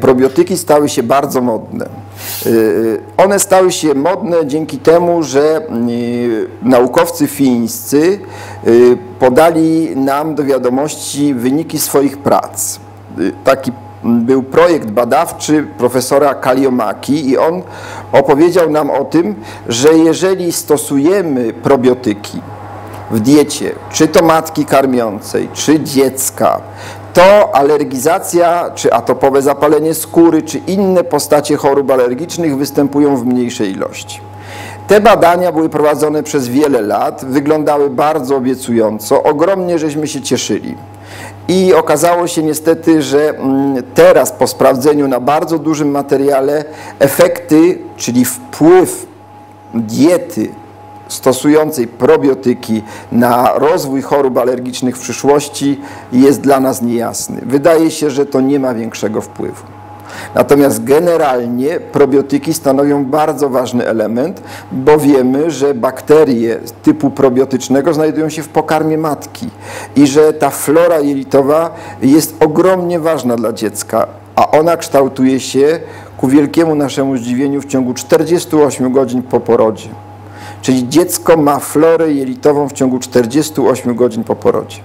Probiotyki stały się bardzo modne. Y, One stały się modne dzięki temu, że y, naukowcy fińscy y, podali nam do wiadomości wyniki swoich prac. Y, Taki był projekt badawczy profesora Kaliomaki i on opowiedział nam o tym, że jeżeli stosujemy probiotyki w diecie, czy to matki karmiącej, czy dziecka, to alergizacja, czy atopowe zapalenie skóry, czy inne postacie chorób alergicznych występują w mniejszej ilości. Te badania były prowadzone przez wiele lat, wyglądały bardzo obiecująco, ogromnie żeśmy się cieszyli. I okazało się niestety, że mm, teraz po sprawdzeniu na bardzo dużym materiale efekty, czyli wpływ diety stosującej probiotyki na rozwój chorób alergicznych w przyszłości jest dla nas niejasny. Wydaje się, że to nie ma większego wpływu. Natomiast generalnie probiotyki stanowią bardzo ważny element, bo wiemy, że bakterie typu probiotycznego znajdują się w pokarmie matki i że ta flora jelitowa jest ogromnie ważna dla dziecka, a ona kształtuje się ku wielkiemu naszemu zdziwieniu w ciągu 48 godzin po porodzie. Czyli dziecko ma florę jelitową w ciągu 48 godzin po porodzie.